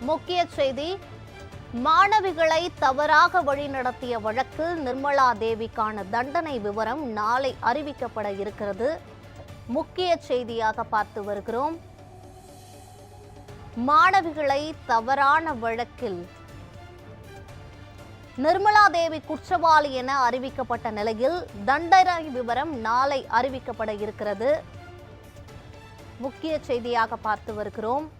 முக்கிய செய்தி மாணவிகளை தவறாக வழிநடத்திய வழக்கில் நிர்மலா தேவிக்கான தண்டனை விவரம் நாளை அறிவிக்கப்பட இருக்கிறது. முக்கிய செய்தியாக பார்த்து வருகிறோம். மாணவிகளை தவறான வழக்கில் நிர்மலா தேவி குற்றவாளி என அறிவிக்கப்பட்ட நிலையில் தண்டனை விவரம் நாளை அறிவிக்கப்பட இருக்கிறது. முக்கிய செய்தியாக பார்த்து வருகிறோம்.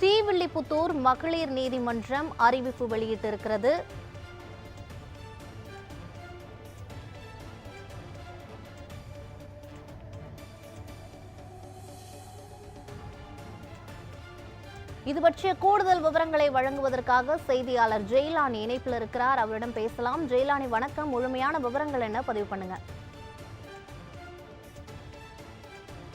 ஸ்ரீவில்லிபுத்தூர் மகளிர் நீதிமன்றம் அறிவிப்பு வெளியிட்டிருக்கிறது. இது பற்றிய கூடுதல் விவரங்களை வழங்குவதற்காக செய்தியாளர் ஜெயிலானி இணைப்பில் இருக்கிறார். அவரிடம் பேசலாம். ஜெயிலானி வணக்கம். முழுமையான விவரங்கள் என்ன? பதிவு பண்ணுங்க.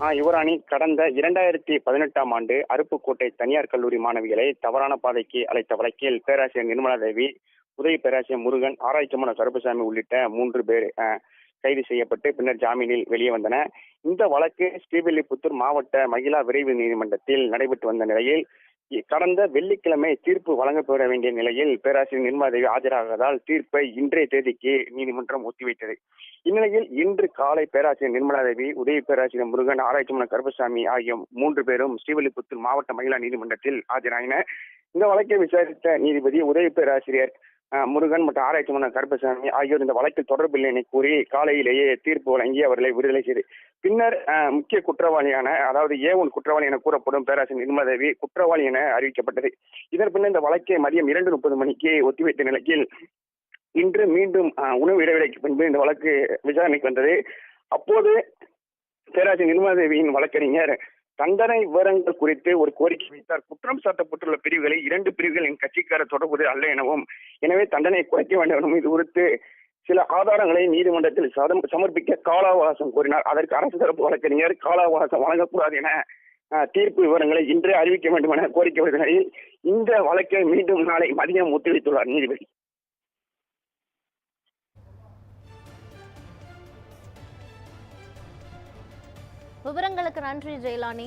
யுவராணி கடந்த இரண்டாயிரத்தி பதினெட்டாம் ஆண்டு அருப்புக்கோட்டை தனியார் கல்லூரி மாணவிகளை தவறான பாதைக்கு அழைத்த வழக்கில் பேராசிரியர் நிர்மலா தேவி உதவி பேராசிரியர் முருகன் ஆராய்ச்சி மன கருப்பசாமி உள்ளிட்ட மூன்று பேர் கைது செய்யப்பட்டு பின்னர் ஜாமீனில் வெளியே வந்தன. இந்த வழக்கு ஸ்ரீவில்லிபுத்தூர் மாவட்ட மகிழா விரைவு நீதிமன்றத்தில் நடைபெற்று வந்த நிலையில் கடந்த வெள்ளிக்கிழமை தீர்ப்பு வழங்கப்பட வேண்டிய நிலையில் பேராசிரியர் நிர்மலா தேவி ஆஜராகாததால் தீர்ப்பை இன்றைய தேதிக்கு நீதிமன்றம் ஒத்திவைத்தது. இந்நிலையில் இன்று காலை பேராசிரியர் நிர்மலாதேவி உதவி பேராசிரியர் முருகன் ஆராய்ச்சி மன்னர் கருப்பசாமி ஆகிய மூன்று பேரும் ஸ்ரீவில்லிபுத்தூர் மாவட்ட மகிழா நீதிமன்றத்தில் ஆஜராயினர். இந்த வழக்கை விசாரித்த நீதிபதி உதவி பேராசிரியர் முருகன் மற்றும் ஆராய்ச்சி மன்னர் கருப்பசாமி ஆகியோர் இந்த வழக்கில் தொடர்பில்லை என கூறி காலையிலேயே தீர்ப்பு வழங்கி அவர்களை விடுதலை செய்து பின்னர் முக்கிய குற்றவாளியான அதாவது ஏ ஒன் குற்றவாளி என கூறப்படும் பேராசிரியர் நிர்மலா தேவி குற்றவாளி என அறிவிக்கப்பட்டது. இதன் பின்னர் இந்த வழக்கை மதியம் இரண்டு முப்பது மணிக்கு ஒத்திவைத்த நிலையில் இன்று மீண்டும் உணவு இடைவெளிக்கு பின்பு இந்த வழக்கு விசாரணைக்கு வந்தது. அப்போது பேராசிரியர் நிர்மலா தேவியின் வழக்கறிஞர் தண்டனை விவரங்கள் குறித்து ஒரு கோரிக்கை வைத்தார். குற்றம் சாட்டப்பட்டுள்ள பிரிவுகளை இரண்டு பிரிவுகள் என் கட்சிக்கார தொடர்புடைய அல்ல எனவும் எனவே தண்டனை குறைக்க வேண்டும் எனவும் இது குறித்து சில ஆதாரங்களை நீதிமன்றத்தில் சதம் சமர்ப்பிக்க கால அவகாசம் கோரினார். அதற்கு அரசு தரப்பு வழக்கறிஞர் கால அவகாசம் வழங்கக்கூடாது என தீர்ப்பு விவரங்களை இன்றே அறிவிக்க வேண்டும் என கோரிக்கை வைத்த நிலையில் இந்த வழக்கை மீண்டும் நாளை மதியம் ஒத்திவைத்துள்ளார் நீதிபதி. விவரங்களுக்கு நன்றி ஜெயலானி.